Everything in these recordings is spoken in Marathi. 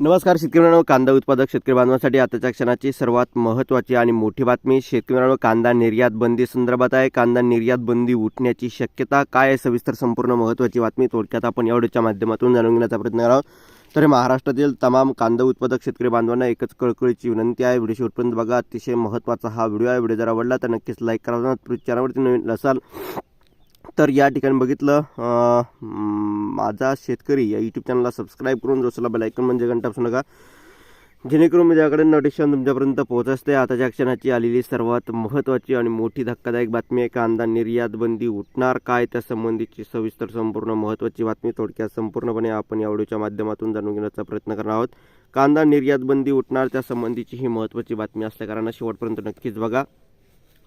नमस्कार शेतकरी मित्रांनो कांदा उत्पादक शेतकरी बांधवांसाठी आताच्या क्षणाची सर्वात महत्त्वाची आणि मोठी बातमी. शेतकरी मित्रांनो कांदा निर्यात बंदी संदर्भात आहे. कांदा निर्यात बंदी उठण्याची शक्यता काय आहे? सविस्तर संपूर्ण महत्त्वाची बातमी थोडक्यात आपण या माध्यमातून जाणून घेण्याचा प्रयत्न करावा तर महाराष्ट्रातील तमाम कांदा उत्पादक शेतकरी बांधवांना एकच कळकळीची विनंती आहे. व्हिडिओ शेवटपर्यंत बघा. अतिशय महत्त्वाचा हा व्हिडिओ आहे. व्हिडिओ जर आवडला तर नक्कीच लाईक करा. चॅनलवरती नवीन असाल तर या ठिकाणी बघितलं माझा शेतकरी या यूट्यूब चॅनलला सबस्क्राईब करून जोसला बेलायकन म्हणजे घंटा असू नका. जेणेकरून माझ्याकडे नोटिफिकेशन तुमच्यापर्यंत पोहोचते आताच्या क्षणाची आलेली सर्वात महत्त्वाची आणि मोठी धक्कादायक बातमी आहे कांदा निर्यात बंदी उठणार काय? त्या संबंधीची सविस्तर संपूर्ण महत्त्वाची बातमी थोडक्यात संपूर्णपणे आपण या व्हिडिओच्या माध्यमातून जाणून घेण्याचा प्रयत्न करणार आहोत. कांदा निर्यात बंदी उठणार त्या संबंधीची ही महत्त्वाची बातमी असल्याकारणानं शेवटपर्यंत नक्कीच बघा.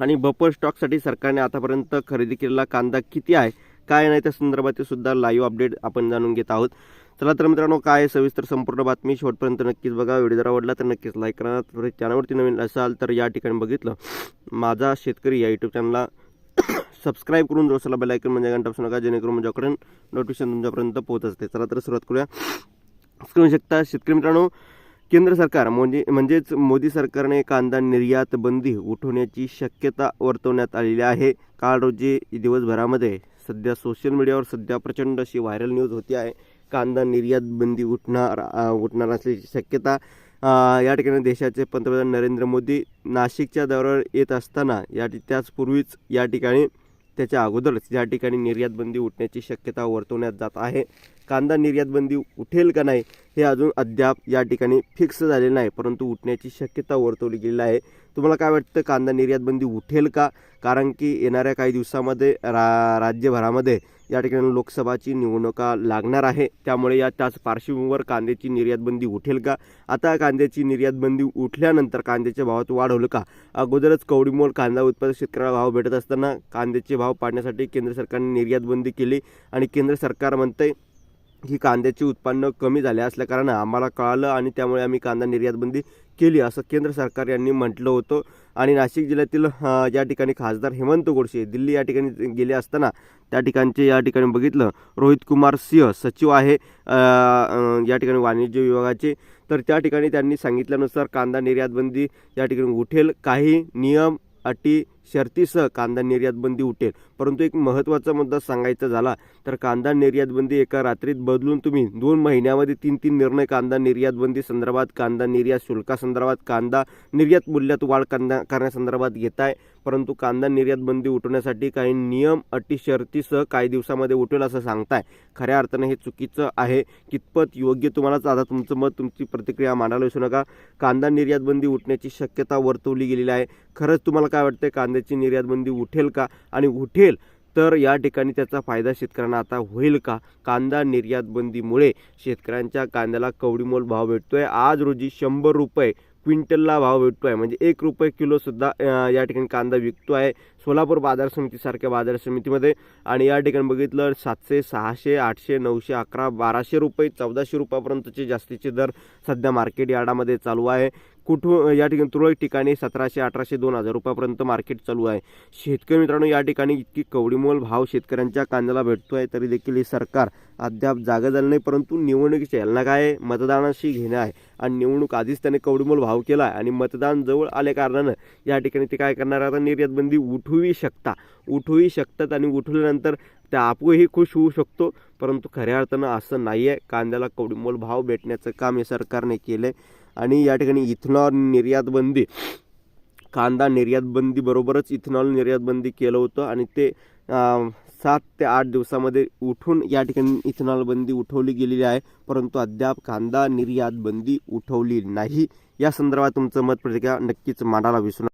आणि बफर स्टॉकसाठी सरकारने आतापर्यंत खरेदी केलेला कांदा किती आहे काय नाही त्या संदर्भातील सुद्धा लाईव्ह अपडेट आपण जाणून घेत आहोत. चला तर मित्रांनो काय आहे सविस्तर संपूर्ण बातमी शेवटपर्यंत नक्कीच बघा. व्हिडिओ जर आवडला तर नक्कीच लाईक करा. तर चॅनलवरती नवीन असाल तर या ठिकाणी बघितलं. माझा शेतकरी या यूट्यूब चॅनलला सबस्क्राईब करून रोसला बेलायकन म्हणजे घंटा बसू नका जेणेकरून माझ्याकडे नोटिफिकेशन तुमच्यापर्यंत पोहोचते चला तर सुरुवात करूया. करू शकता शेतकरी मित्रांनो केंद्र सरकार म्हणजे म्हणजेच मोदी सरकारने कांदा निर्यात बंदी उठवण्याची शक्यता वर्तवण्यात आलेली आहे. काल रोजी दिवसभरामध्ये सध्या सोशल मीडियावर सध्या प्रचंड अशी व्हायरल न्यूज होती आहे. कांदा निर्यात बंदी उठणार उठणार असल्याची शक्यता या ठिकाणी देशाचे पंतप्रधान नरेंद्र मोदी नाशिकच्या दौऱ्यावर येत असताना या त्याचपूर्वीच या ठिकाणी त्याच्या अगोदरच या ठिकाणी निर्यात बंदी उठण्याची शक्यता वर्तवण्यात जात आहे. कांदा निर्यात बंदी उठेल का नाही हे अजून अद्याप या ठिकाणी फिक्स झाले नाही परंतु उठण्याची शक्यता वर्तवली गेलेली आहे. तुम्हाला काय वाटतं कांदा निर्यात बंदी उठेल का? कारण की येणाऱ्या काही दिवसामध्ये रा राज्यभरामध्ये या ठिकाणी लोकसभाची निवडणुका लागणार आहे. त्यामुळे या त्याच पार्श्वभूमीवर कांद्याची निर्यातबंदी उठेल का? आता कांद्याची निर्यातबंदी उठल्यानंतर कांद्याच्या भावात वाढ होईल का? अगोदरच कवडीमोल कांदा उत्पादक शेतकऱ्याला भाव भेटत असताना कांद्याचे भाव पाडण्यासाठी केंद्र सरकारने निर्यातबंदी केली आणि केंद्र सरकार म्हणते की कांद्याचे उत्पन्न कमी झाले असल्याकारणानं आम्हाला कळालं आणि त्यामुळे आम्ही कांदा निर्यातबंदी केली असं केंद्र सरकार यांनी म्हटलं होतं. आणि नाशिक जिल्ह्यातील ज्या या ठिकाणी खासदार हेमंत गोडसे दिल्ली या ठिकाणी गेले असताना त्या ठिकाणचे या ठिकाणी बघितलं रोहित कुमार सिंह सचिव आहे या ठिकाणी वाणिज्य विभागाचे. तर त्या ठिकाणी त्यांनी सांगितल्यानुसार कांदा निर्यातबंदी या ठिकाणी उठेल. काही नियम अटी शर्तीसह कांदा निर्यात बंदी उठेल. परंतु एक महत्त्वाचा मुद्दा सांगायचा झाला तर कांदा निर्यात बंदी एका रात्रीत बदलून तुम्ही दोन महिन्यामध्ये तीन तीन निर्णय कांदा निर्यात बंदी संदर्भात कांदा निर्यात शुल्कासंदर्भात कांदा निर्यात मूल्यात वाढ कांदा करण्यासंदर्भात घेताय. परंतु कांदा निर्यात बंदी उठवण्यासाठी काही नियम अटी शर्तीसह काही दिवसामध्ये उठेल असं सांगताय. खऱ्या अर्थाने हे चुकीचं आहे. कितपत योग्य तुम्हालाच आता तुमचं मत तुमची प्रतिक्रिया मांडायला विसरू नका. कांदा निर्यात बंदी उठण्याची शक्यता वर्तवली गेलेली आहे. खरंच तुम्हाला काय वाटतं कांद्याची निर्यातबंदी उठेल का? आणि उठेल तर या ठिकाणी त्याचा फायदा शेतकऱ्यांना आता होईल का? कांदा निर्यातबंदीमुळे शेतकऱ्यांच्या कांद्याला कवडीमोल भाव भेटतोय. आज रोजी शंभर रुपये क्विंटलला भाव भेटतो आहे म्हणजे एक रुपये किलोसुद्धा या ठिकाणी कांदा विकतो आहे सोलापूर बाजार समितीसारख्या बाजार समितीमध्ये. आणि या ठिकाणी बघितलं सातशे सहाशे आठशे नऊशे अकरा बाराशे रुपये चौदाशे रुपयापर्यंतचे जास्तीचे दर सध्या मार्केट यार्डामध्ये चालू आहे. कुठून या ठिकाणी तुरळक ठिकाणी सतराशे अठराशे दोन हजार रुपयापर्यंत मार्केट चालू आहे. शेतकरी मित्रांनो या ठिकाणी इतकी कवडीमोल भाव शेतकऱ्यांच्या कांद्याला भेटतो आहे तरी देखील हे सरकार अद्याप जागा झालं नाही परंतु निवडणुकीच्या यांना काय मतदानाशी घेणं आहे. आणि निवडणूक आधीच त्याने कवडीमोल भाव केला आहे. आणि मतदान जवळ आल्या कारणानं या ठिकाणी ते काय करणार आता निर्यातबंदी उठूही उठवू शकता. उठवू शकतात आणि उठवल्यानंतर त्या आपूही खुश होऊ शकतो. परंतु खऱ्या अर्थानं असं नाही आहे कांद्याला कवडीमोल भाव भेटण्याचं काम हे सरकारने केलं आहे आणि या ठिकाणी इथेनॉल निर्यात बंदी कांदा निर्यात बंदी बरोबरच इथेनॉल निर्यात बंदी केलं होतं आणि ते सात ते आठ दिवसामध्ये उठून या ठिकाणी इथेनॉल बंदी उठवली गेलेली आहे. परंतु अद्याप कांदा निर्यात बंदी उठवली नाही. या संदर्भात तुमचं मत प्रतिक्रिया नक्कीच मांडायला विसरू